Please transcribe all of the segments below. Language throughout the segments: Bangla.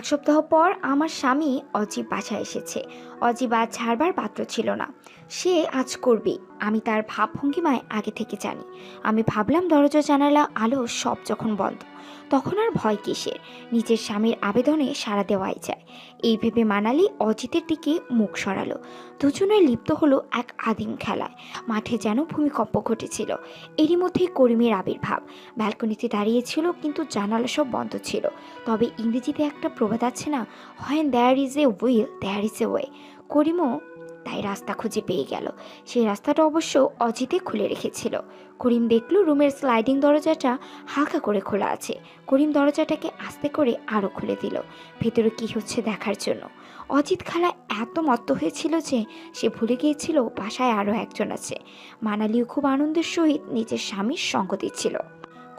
এক সপ্তাহ পর আমার স্বামী অজিব বাসায় এসেছে। অজিব আজ ছাড়বার পাত্র ছিল না। সে আজ করবে। আমি তার ভাবভঙ্গিমায় আগে থেকে জানি। আমি ভাবলাম দরজা, জানালা, আলো সব যখন বন্ধ, তখন আর ভয় কিসের? নিজের স্বামীর আবেদনে সাড়া দেওয়াই যায়। এই ভেবে মানালি অজিতের দিকে মুখ সরালো। দুজনে লিপ্ত হলো এক আদিম খেলায়। মাঠে যেন ভূমিকম্প ঘটেছিল। এরই মধ্যে করিমের আবির্ভাব। ব্যালকনিতে দাঁড়িয়েছিল কিন্তু জানালা সব বন্ধ ছিল। তবে ইংরেজিতে একটা প্রবাদ আছে না? হয় there is a will there is a way করিমও তাই রাস্তা খুঁজে পেয়ে গেল। সেই রাস্তাটা অবশ্য অজিতে খুলে রেখেছিল। করিম দেখল রুমের স্লাইডিং দরজাটা হালকা করে খোলা আছে। করিম দরজাটাকে আস্তে করে আরও খুলে দিল। ভেতরে কি হচ্ছে দেখার জন্য? অজিত খালা এত মত্ত হয়েছিল যে সে ভুলে গিয়েছিল বাসায় আরও একজন আছে। মানালিও খুব আনন্দের সহিত নিজের স্বামীর সঙ্গ দিচ্ছিল।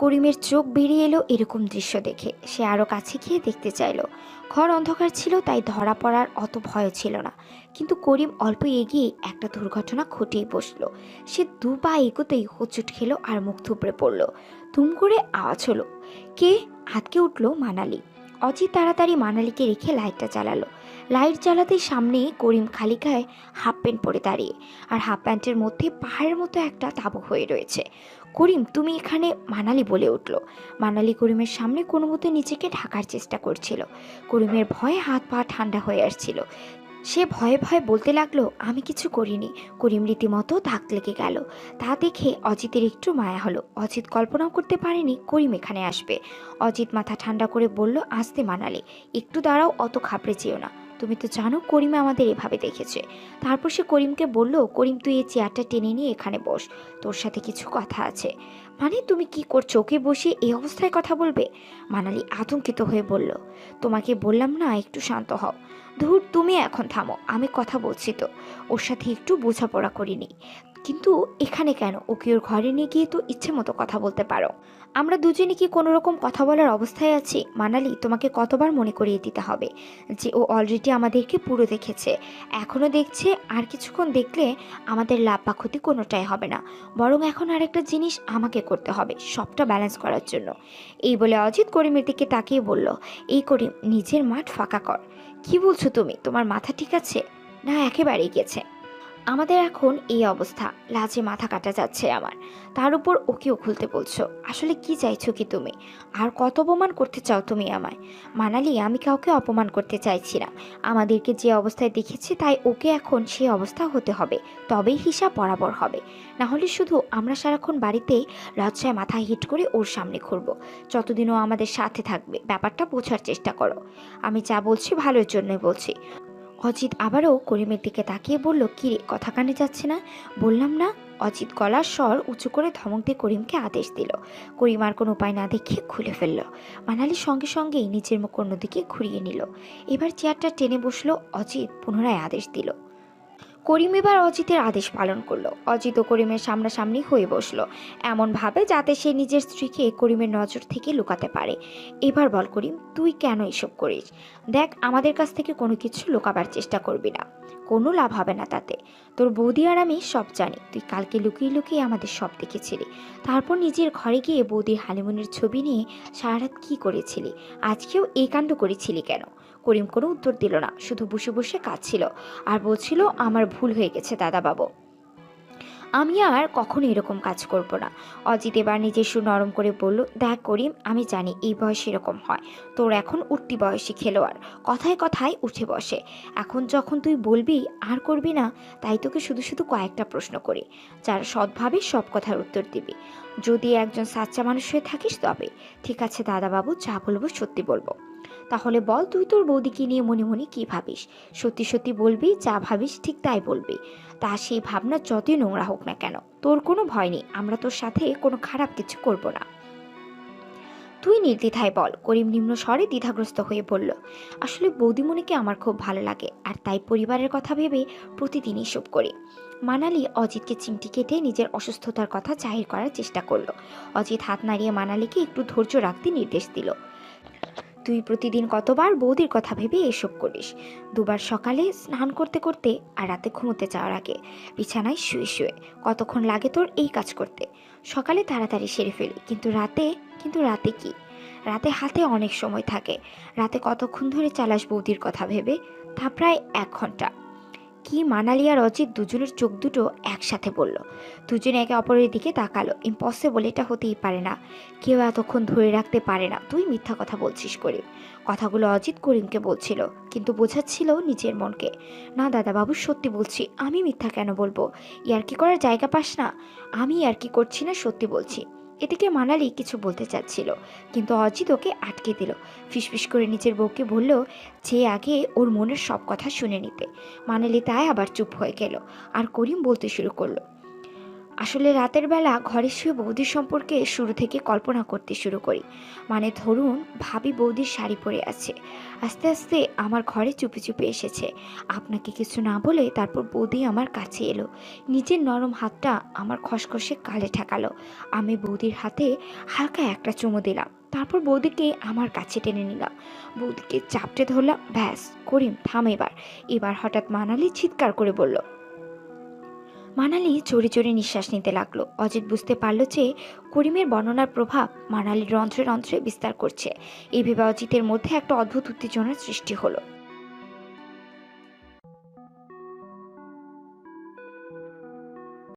করিমের চোখ বেরিয়ে এলো এরকম দৃশ্য দেখে। সে আরও কাছে গিয়ে দেখতে চাইলো। ঘর অন্ধকার ছিল, তাই ধরা পড়ার অত ভয় ছিল না। কিন্তু করিম অল্প এগিয়ে একটা দুর্ঘটনা ঘটেই বসল। সে দু পা এগোতেই হোঁচট খেলো আর মুখ থুবড়ে পড়ল। তুম করে আওয়াজ হলো। কে? আটকে উঠল মানালি। অজিত তাড়াতাড়ি মানালিকে রেখে লাইটটা জ্বালালো। লাইট জ্বালাতে সামনে করিম খালি গায়ে হাফ প্যান্ট পরে দাঁড়িয়ে, আর হাফ প্যান্টের মধ্যে পাহাড়ের মতো একটা তাবু হয়ে রয়েছে। করিম, তুমি এখানে মানালি বলে উঠল। মানালি করিমের সামনে কোনো মতে নিজেকে ঢাকার চেষ্টা করছিল। করিমের ভয়ে হাত পা ঠান্ডা হয়ে আসছিল। সে ভয়ে ভয়ে বলতে লাগল, আমি কিছু করিনি। করিম রীতিমতো ধাক লেগে গেল। তা দেখে অজিতের একটু মায়া হলো। অজিত কল্পনাও করতে পারেনি করিম এখানে আসবে। অজিত মাথা ঠান্ডা করে বলল, আসতে মানালি, একটু দাঁড়াও, অত খাবড়ে চেয়েও না। তুমি তো জানো করিমা আমাদের এভাবে দেখেছে। তারপর সে করিমকে বলল, করিম, তুই এই চেয়ারটা টেনে নিয়ে এখানে বস, তোর সাথে কিছু কথা আছে। মানে তুমি কি করছ, ওকে বসে এই অবস্থায় কথা বলবে? মানালি আতঙ্কিত হয়ে বলল, তোমাকে বললাম না, একটু শান্ত হও। ধুর, তুমি এখন থামো, আমি কথা বলছি তো। ওর সাথে একটু বোঝাপড়া করিনি। কিন্তু এখানে কেন? ওকে ওর ঘরে নিয়ে গিয়ে তো ইচ্ছে মতো কথা বলতে পারো। আমরা দুজনে কি কোনো রকম কথা বলার অবস্থায় আছি? মানালি, তোমাকে কতবার মনে করিয়ে দিতে হবে যে ও অলরেডি আমাদেরকে পুরো দেখেছে। এখনও দেখছে, আর কিছুক্ষণ দেখলে আমাদের লাভ বা ক্ষতি কোনোটাই হবে না। বরং এখন আরেকটা জিনিস আমাকে করতে হবে, সবটা ব্যালেন্স করার জন্য। এই বলে অজিত করিমের দিকে তাকিয়ে বলল, এই করিম, নিজের মাঠ ফাঁকা কর। কি বলছো তুমি? তোমার মাথা ঠিক আছে? না, একেবারেই গেছে। আমাদের এখন এই অবস্থা। লাজে মাথা কাটা যাচ্ছে আমার। তার উপর ওকেও খুলতে বলছো। আসলে কি চাইছো কি তুমি? আর কত অপমান করতে চাও তুমি আমায়? মানালি, আমি কাউকে অপমান করতে চাইছি না আমাদেরকে যে অবস্থায় দেখেছি, তাই ওকে এখন সেই অবস্থা হতে হবে। তবেই হিসাব বরাবর হবে। না হলে শুধু আমরা সারাক্ষণ বাড়িতে লজ্জায় মাথা হিট করে ওর সামনে ঘুরব। যতদিনও আমাদের সাথে থাকবে, ব্যাপারটা বোঝার চেষ্টা করো। আমি যা বলছি, ভালোর জন্যই বলছি। অজিত আবারও করিমের দিকে তাকিয়ে বলল কিরে কথা কানে যাচ্ছে না? বললাম না। অজিত গলার স্বর উঁচু করে ধমক দিয়ে করিমকে আদেশ দিল। করিম আর কোনো উপায় না দেখে খুলে ফেলল। মানালি সঙ্গে সঙ্গেই নিজের মুখ অন্যদিকে ঘুরিয়ে নিল। এবার চেয়ারটা টেনে বসল অজিত, পুনরায় আদেশ দিল। করিম এবার অজিতের আদেশ পালন করল। অজিত ও করিমের সামনাসামনি হয়ে বসল। এমনভাবে যাতে সে নিজের স্ত্রীকে করিমের নজর থেকে লুকাতে পারে। এবার বল করিম, তুই কেন এসব করিস? দেখ, আমাদের কাছ থেকে কোনো কিছু লুকাবার চেষ্টা করবি না। কোনো লাভ হবে না তাতে। তোর বৌদি আর আমি সব জানি। তুই কালকে লুকিয়ে লুকিয়ে আমাদের সব দেখেছিলি। তারপর নিজের ঘরে গিয়ে বৌদির হালিমুনের ছবি নিয়ে সারা রাত কী করেছিলি? আজকেও এই কাণ্ড করেছিলি কেন? করিম কোনো উত্তর দিল না, শুধু বসে বসে কাঁদছিল আর বলছিল, আমার ভুল হয়ে গেছে, দাদাবাবু। আমি আর কখনো এরকম কাজ করব না। অজিত এবার নিজের সুর নরম করে বলল, দেখ করিম, আমি জানি এই বয়সে এরকম হয়। তোর এখন উঠতি বয়সী খেলোয়াড়, কথায় কথায় উঠে বসে। এখন যখন তুই বলবি, আর করবি না, তাই তোকে শুধু শুধু কয়েকটা প্রশ্ন করি, যার সৎভাবে সব কথার উত্তর দিবি। যদি একজন সাচ্চা মানুষ হয়ে থাকিস তবে। ঠিক আছে, দাদাবাবু, যা বলব সত্যি বলব। তাহলে বল তুই তোর বৌদিকে নিয়ে মনে মনে কী ভাবিস? সত্যি সত্যি বলবি, যা ভাবিস ঠিক তাই বলবি। তা সেই ভাবনা যতই নোংরা হোক না কেন, তোর কোনো ভয় নেই, আমরা তোর সাথে কোনো খারাপ কিছু করব না। তুই নির্দ্বিধায় বল, করিম নিম্ন স্বরে দ্বিধাগ্রস্ত হয়ে বলল, আসলে বৌদিমণিকে আমার খুব ভালো লাগে, আর তাই পরিবারের কথা ভেবে প্রতিদিনই এসব করি। মানালি অজিতকে চিমটি কেটে নিজের অসুস্থতার কথা জাহির করার চেষ্টা করল। অজিত হাত নাড়িয়ে মানালিকে একটু ধৈর্য রাখতে নির্দেশ দিল। তুই প্রতিদিন কতবার বৌদির কথা ভেবে এসব করিস? দুবার সকালে স্নান করতে করতে আর রাতে ঘুমোতে যাওয়ার আগে বিছানায় শুয়ে শুয়ে। কতক্ষণ লাগে তোর এই কাজ করতে? সকালে তাড়াতাড়ি সেরে ফেলি, কিন্তু রাতে কিন্তু রাতে কি? রাতে হাতে অনেক সময় থাকে। রাতে কতক্ষণ ধরে চালাস বৌদির কথা ভেবে? তা প্রায় এক ঘণ্টা। কি মানালি আর অজিত দুজনের চোখ দুটো একসাথে বলল দুজনে একে অপরের দিকে তাকালো। ইম্পসিবল এটা হতেই পারে না। কেউ এতক্ষণ ধরে রাখতে পারে না। তুই মিথ্যা কথা বলছিস করিম কথাগুলো অজিত করিমকে বলছিল, কিন্তু বোঝাচ্ছিল নিজের মনকে। না দাদাবাবু, সত্যি বলছি, আমি মিথ্যা কেন বলব? ইয়ার কি করার জায়গা পাস না? আমি আর কি করছি না সত্যি বলছি? এদিকে মানালি কিছু বলতে চাচ্ছিল, কিন্তু অজিত ওকে আটকে দিল। ফিসফিস করে নিজের বউকে বলল, যে আগে ওর মনের সব কথা শুনে নিতে। মানালি তাই আবার চুপ হয়ে গেল। আর করিম বলতে শুরু করল আসলে রাতের বেলা ঘরে শুয়ে বৌদির সম্পর্কে শুরু থেকে কল্পনা করতে শুরু করি। মানে ধরুন, ভাবি বৌদির শাড়ি পরে আছে। আস্তে আস্তে আমার ঘরে চুপি চুপি এসেছে। আপনাকে কিছু না বলে তারপর বৌদি আমার কাছে এলো। নিজের নরম হাতটা আমার খসখসে কালে ঠেকালো। আমি বৌদির হাতে হালকা একটা চুমো দিলাম। তারপর বৌদিকে আমার কাছে টেনে নিলাম। বৌদিকে চাপটে ধরলাম, ব্যাস, করিম, থাম এবার। এবার হঠাৎ মানালি চিৎকার করে বলল মানালি চড়ে চড়ে নিঃশ্বাস নিতে লাগল। অজিত বুঝতে পারল যে করিমের বর্ণনার প্রভাব মানালির রন্ধ্রে রন্ধ্রে বিস্তার করছে। এই ভেবে অজিতের মধ্যে একটা অদ্ভুত উত্তেজনার সৃষ্টি হলো।